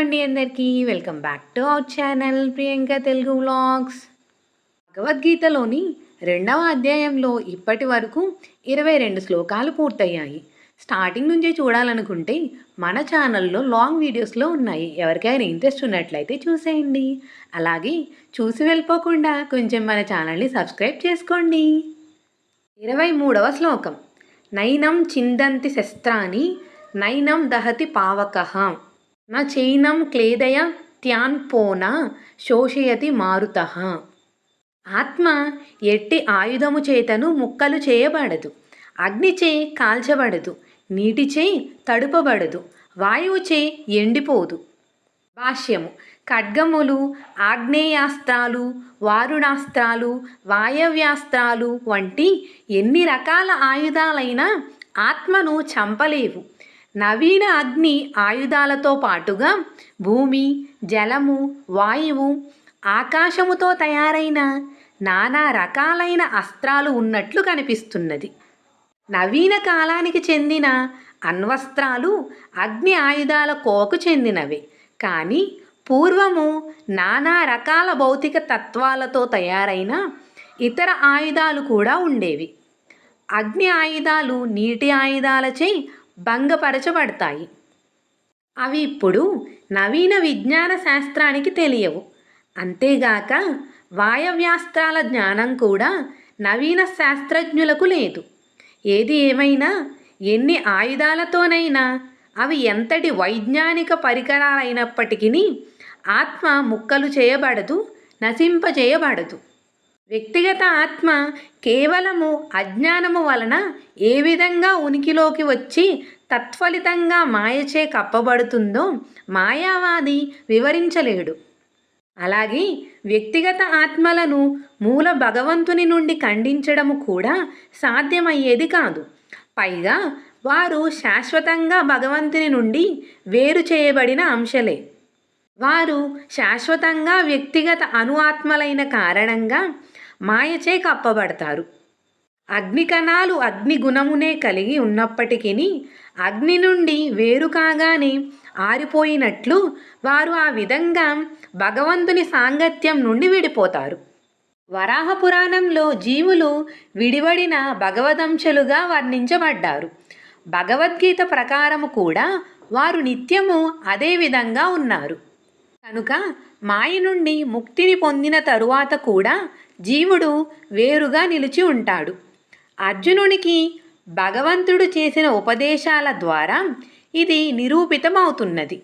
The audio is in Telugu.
అండి అందరికీ. Welcome back to our channel Priyanka Telugu vlogs భగవద్గీతలోని రెండవ అధ్యాయంలో ఇప్పటి వరకు ఇరవై రెండు శ్లోకాలు పూర్తయ్యాయి. స్టార్టింగ్ నుంచే చూడాలనుకుంటే మన ఛానల్లో లాంగ్ వీడియోస్లో ఉన్నాయి. ఎవరికైనా ఇంట్రెస్ట్ ఉన్నట్లయితే చూసేయండి. అలాగే చూసి వెళ్ళిపోకుండా కొంచెం మన ఛానల్ని సబ్స్క్రైబ్ చేసుకోండి. ఇరవై మూడవ శ్లోకం. నైనం చిందంతి శస్త్రాన్ని నైనం దహతి పావకహ న చైనం క్లేదయ త్యాన్ పోన శోషయతి మారుతః. ఆత్మ ఎట్టి ఆయుధము చేతను ముక్కలు చేయబడదు. అగ్నిచే కాల్చబడదు. నీటిచే తడుపబడదు. వాయువుచే ఎండిపోదు. భాష్యము. ఖడ్గములు ఆగ్నేయాస్త్రాలు వారుణాస్త్రాలు వాయవ్యాస్త్రాలు వంటి ఎన్ని రకాల ఆయుధాలైనా ఆత్మను చంపలేవు. నవీన అగ్ని ఆయుధాలతో పాటుగా భూమి జలము వాయువు ఆకాశముతో తయారైన నానా రకాలైన అస్త్రాలు ఉన్నట్లు కనిపిస్తున్నది. నవీన కాలానికి చెందిన అణ్వస్త్రాలు అగ్ని ఆయుధాల కోకు చెందినవే. కానీ పూర్వము నానా రకాల భౌతిక తత్వాలతో తయారైన ఇతర ఆయుధాలు కూడా ఉండేవి. అగ్ని ఆయుధాలు నీటి ఆయుధాలచే భంగపరచబడతాయి. అవి ఇప్పుడు నవీన విజ్ఞాన శాస్త్రానికి తెలియవు. అంతేగాక వాయవ్యాస్త్రాల జ్ఞానం కూడా నవీన శాస్త్రజ్ఞులకు లేదు. ఏది ఏమైనా ఎన్ని ఆయుధాలతోనైనా అవి ఎంతటి వైజ్ఞానిక పరికరాలైనప్పటికీ ఆత్మ ముక్కలు చేయబడదు నశింపజేయబడదు. వ్యక్తిగత ఆత్మ కేవలము అజ్ఞానము వలన ఏ విధంగా ఉనికిలోకి వచ్చి తత్ఫలితంగా మాయచే కప్పబడుతుందో మాయావాది వివరించలేడు. అలాగే వ్యక్తిగత ఆత్మలను మూల భగవంతుని నుండి ఖండించడము కూడా సాధ్యమయ్యేది కాదు. పైగా వారు శాశ్వతంగా భగవంతుని నుండి వేరు చేయబడిన అంశలే. వారు శాశ్వతంగా వ్యక్తిగత అణు ఆత్మలైన కారణంగా మాయచే కప్పబడతారు. అగ్నికణాలు అగ్ని గుణమునే కలిగి ఉన్నప్పటికీ అగ్ని నుండి వేరు కాగానే ఆరిపోయినట్లు వారు ఆ విధంగా భగవంతుని సాంగత్యం నుండి విడిపోతారు. వరాహ పురాణంలో జీవులు విడివడిన భగవదంశలుగా వర్ణించబడ్డారు. భగవద్గీత ప్రకారము కూడా వారు నిత్యము అదే విధంగా ఉన్నారు. కనుక మాయ నుండి ముక్తిని పొందిన తరువాత కూడా జీవుడు వేరుగా నిలిచి ఉంటాడు. అర్జునునికి భగవంతుడు చేసిన ఉపదేశాల ద్వారా ఇది నిరూపితమవుతున్నది.